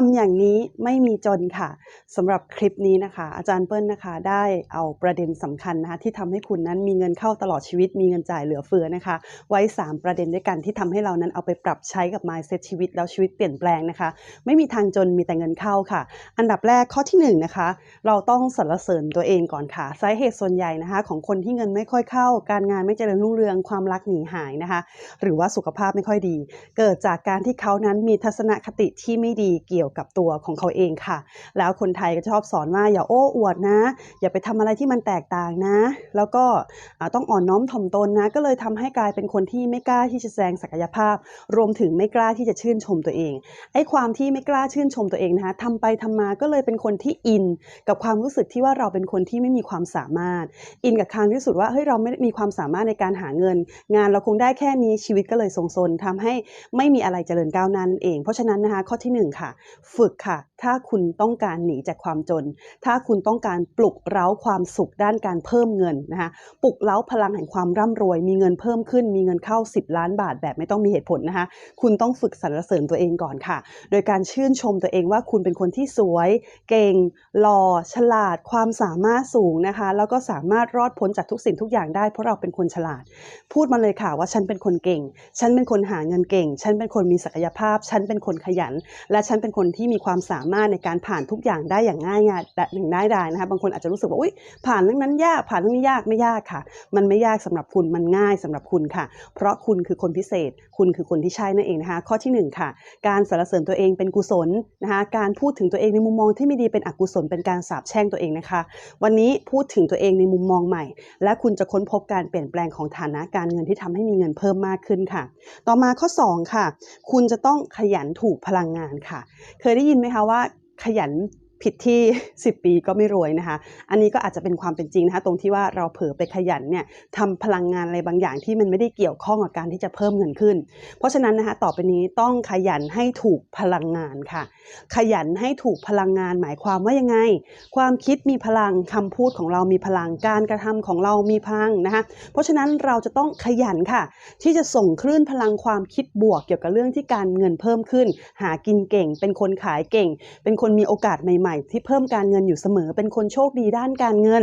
ทำอย่างนี้ไม่มีจนค่ะสำหรับคลิปนี้นะคะ อาจารย์เปิ้ลนะคะ ได้เอาประเด็นสำคัญนะคะที่ทำให้คุณนั้นมีเงินเข้าตลอดชีวิต มีเงินจ่ายเหลือเฟือนะคะ ไว้ 3 ประเด็นด้วยกันที่ทำให้เรานั้นเอาไปปรับใช้กับ mindset ชีวิตแล้วชีวิตเปลี่ยนแปลงนะคะ ไม่มีทางจนมีแต่เงินเข้าค่ะ อันดับแรกข้อที่หนึ่งนะคะ เราต้องสรรเสริญตัวเองก่อนค่ะสาเหตุส่วนใหญ่นะคะ ของคนที่เงินไม่ค่อยเข้า การงานไม่เจริญรุ่งเรืองความรักหนีหายนะคะ หรือว่าสุขภาพไม่ค่อยดี เกิดจากการที่เขานั้นมีทัศนคติที่ไม่ดีเกี่ยวกับตัวของเขาเองค่ะ แล้วคนไทยก็ชอบสอนว่าอย่าโอ้อวดนะ อย่าไปทำอะไรที่มันแตกต่างนะ แล้วก็ต้องอ่อนน้อมถ่อมตนนะ ก็เลยทำให้กลายเป็นคนที่ไม่กล้าที่จะแสดงศักยภาพ รวมถึงไม่กล้าที่จะชื่นชมตัวเองไอ้ความที่ไม่กล้าชื่นชมตัวเองนะคะทำไปทำมาก็เลยเป็นคนที่อิน กับความรู้สึกที่ว่าเราเป็นคนที่ไม่มีความสามารถ อินกับการที่สุดว่าเฮ้ยเราไม่ได้มีความสามารถในการหาเงิน งานเราคงได้แค่นี้ชีวิตก็เลยทรงซนทำให้ไม่มีอะไรเจริญก้าวหน้านั่นเอง เพราะฉะนั้นนะคะข้อที่หนึ่งค่ะฝึกค่ะ ถ้าคุณต้องการหนีจากความจน ถ้าคุณต้องการปลุกเร้าความสุขด้านการเพิ่มเงินนะคะปลุกเร้าพลังแห่งความร่ำรวย มีเงินเพิ่มขึ้น มีเงินเข้า 10 ล้านบาทแบบไม่ต้องมีเหตุผลนะคะคุณต้องฝึกสรรเสริญตัวเองก่อนค่ะ โดยการชื่นชมตัวเองว่าคุณเป็นคนที่สวย เก่งหล่อฉลาด ความสามารถสูงนะคะ แล้วก็สามารถรอดพ้นจากทุกสิ่งทุกอย่างได้เพราะเราเป็นคนฉลาด พูดมาเลยค่ะว่าฉันเป็นคนเก่ง ฉันเป็นคนหาเงินเก่ง ฉันเป็นคนมีศักยภาพ ฉันเป็นคนขยัน และฉันเป็นคนที่มีความสามารถในการผ่านทุกอย่างได้อย่างง่ายงายหนึ่งได้ได้นะคะบางคนอาจจะรู้สึกว่าอุ้ยผ่านเรื่องนั้นยากผ่านเรื่องนี้ยากไม่ยากค่ะ มันไม่ยากสำหรับคุณมันง่ายสำหรับคุณค่ะ เพราะคุณคือคนพิเศษ คุณคือคนที่ใช่นั่นเองนะคะข้อที่หนึ่งค่ะ การสรรเสริญตัวเองเป็นกุศลนะคะการพูดถึงตัวเองในมุมมองที่ไม่ดีเป็นอกุศลเป็นการสาปแช่งตัวเองนะคะ วันนี้พูดถึงตัวเองในมุมมองใหม่ และคุณจะค้นพบการเปลี่ยนแปลงของฐานะการเงินที่ทำให้มีเงินเพิ่มมากขึ้นค่ะ ต่อมาข้อ 2 ค่ะ คุณจะต้องขยันถูกพลังงานค่ะเคยได้ยินไหมคะว่าขยัน ผิดที่ 10 ปีก็ไม่รวยนะคะ อันนี้ก็อาจจะเป็นความเป็นจริงนะคะตรงที่ว่าเราเผลอไปขยันเนี่ยทำพลังงานอะไรบางอย่างที่มันไม่ได้เกี่ยวข้องกับการที่จะเพิ่มเงินขึ้น เพราะฉะนั้นนะคะต่อไปนี้ต้องขยันให้ถูกพลังงานค่ะ ขยันให้ถูกพลังงานหมายความว่ายังไง ความคิดมีพลังคำพูดของเรามีพลังการกระทำของเรามีพลังนะคะ เพราะฉะนั้นเราจะต้องขยันค่ะ ที่จะส่งคลื่นพลังความคิดบวกเกี่ยวกับเรื่องที่การเงินเพิ่มขึ้น หากินเก่ง เป็นคนขายเก่ง เป็นคนมีโอกาสใหม่ๆ ที่เพิ่มการเงินอยู่เสมอ เป็นคนโชคดีด้านการเงิน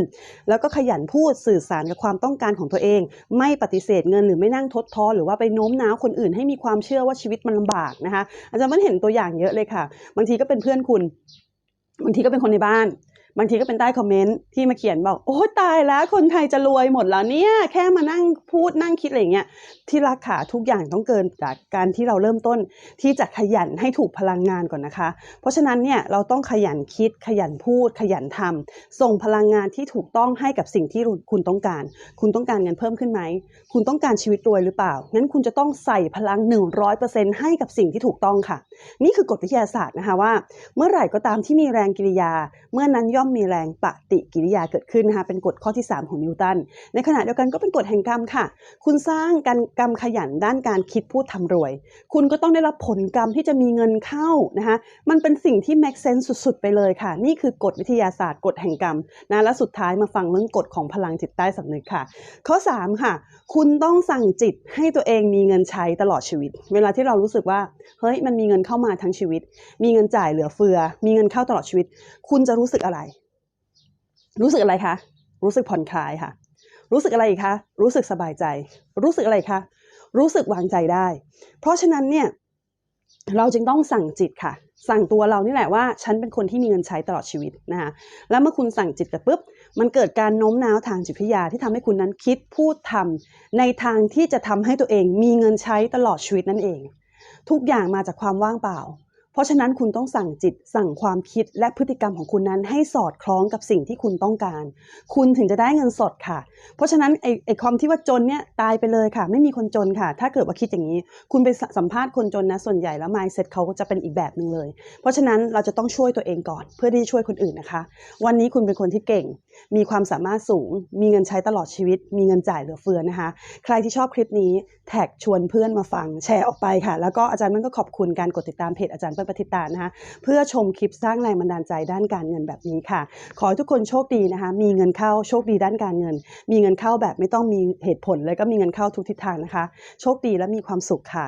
แล้วก็ขยันพูดสื่อสารกับความต้องการของตัวเอง ไม่ปฏิเสธเงินหรือไม่นั่งทดท้อหรือว่าไปโน้มน้าวคนอื่นให้มีความเชื่อว่าชีวิตมันลำบากนะคะอาจารย์มันเห็นตัวอย่างเยอะเลยค่ะ บางทีก็เป็นเพื่อนคุณ บางทีก็เป็นคนในบ้าน บางทีก็เป็นใต้คอมเมนต์ที่มาเขียนบอกโอ้ตายแล้วคนไทยจะรวยหมดแล้วเนี่ยแค่มานั่งพูดนั่งคิดอะไรเงี้ยที่รักขาทุกอย่างต้องเกินจากการที่เราเริ่มต้นที่จะขยันให้ถูกพลังงานก่อนนะคะ เพราะฉะนั้นเนี่ยเราต้องขยันคิดขยันพูด ขยันทำส่งพลังงานที่ถูกต้องให้กับสิ่งที่คุณต้องการ คุณต้องการเงินเพิ่มขึ้นไหมคุณต้องการชีวิตรวยหรือเปล่างั้นคุณจะต้องใส่พลัง 100%ให้กับสิ่งที่ถูกต้องค่ะ นี่คือกฎวิทยาศาสตร์นะคะว่า เมื่อไหร่ก็ตามที่มีแรงกิริยา เมื่อนั้นย่อมมีแรงปฏิกิริยาเกิดขึ้นนะคะเป็นกฎข้อที่ 3 ของนิวตัน ในขณะเดียวกันก็เป็นกฎแห่งกรรมค่ะ คุณสร้างการกรรมขยันด้านการคิดพูดทำรวย คุณก็ต้องได้รับผลกรรมที่จะมีเงินเข้านะคะมันเป็นสิ่งที่ make sense สุด ๆ ไปเลยค่ะ นี่คือกฎวิทยาศาสตร์กฎแห่งกรรมนะและสุดท้ายมาฟังเรื่องกฎของพลังจิตใต้สำนึกค่ะ ข้อ 3 ค่ะ คุณต้องสั่งจิตให้ตัวเองมีเงินใช้ตลอดชีวิต เวลาที่เรารู้สึกว่าเฮ้ยมันมีเงินเข้ามาทั้งชีวิต มีเงินจ่ายเหลือเฟือ มีเงินเข้าตลอดชีวิต คุณจะรู้สึกอะไร รู้สึกอะไรคะ รู้สึกผ่อนคลายค่ะ รู้สึกอะไรอีกคะ รู้สึกสบายใจ รู้สึกอะไรคะ รู้สึกวางใจได้ เพราะฉะนั้นเนี่ย เราจึงต้องสั่งจิตค่ะ สั่งตัวเรานี่แหละว่า ฉันเป็นคนที่มีเงินใช้ตลอดชีวิตนะคะแล้วเมื่อคุณสั่งจิตไปปุ๊บ มันเกิดการโน้มน้าวทางจิตวิทยาที่ทำให้คุณนั้นคิดพูดทำในทางที่จะทำให้ตัวเองมีเงินใช้ตลอดชีวิตนั่นเอง ทุกอย่างมาจากความว่างเปล่า เพราะฉะนั้นคุณต้องสั่งจิตสั่งความคิดและพฤติกรรมของคุณนั้นให้สอดคล้องกับสิ่งที่คุณต้องการ คุณถึงจะได้เงินสดค่ะ เพราะฉะนั้นไอ้ไอ้ความที่ว่าจนเนี่ยตายไปเลยค่ะ ไม่มีคนจนค่ะ ถ้าเกิดว่าคิดอย่างนี้ คุณไปสัมภาษณ์คนจนนะส่วนใหญ่แล้ว mindset เขาก็จะเป็นอีกแบบหนึ่งเลย เพราะฉะนั้นเราจะต้องช่วยตัวเองก่อน เพื่อที่จะช่วยคนอื่นนะคะ วันนี้คุณเป็นคนที่เก่ง มีความสามารถสูง มีเงินใช้ตลอดชีวิต มีเงินจ่ายเหลือเฟือนะคะ ใครที่ชอบคลิปนี้แท็กชวนเพื่อนมาฟังแชร์ออกไปค่ะ แล้วก็อาจารย์มันก็ขอบคุณการกดติดตามเพจอาจารย์เปิ้ลปฏิตานะคะเพื่อชมคลิปสร้างแรงบันดาลใจด้านการเงินแบบนี้ค่ะ ขอให้ทุกคนโชคดีนะคะ มีเงินเข้าโชคดีด้านการเงิน มีเงินเข้าแบบไม่ต้องมีเหตุผลเลยก็มีเงินเข้าทุกทิศทางนะคะ โชคดีและมีความสุขค่ะ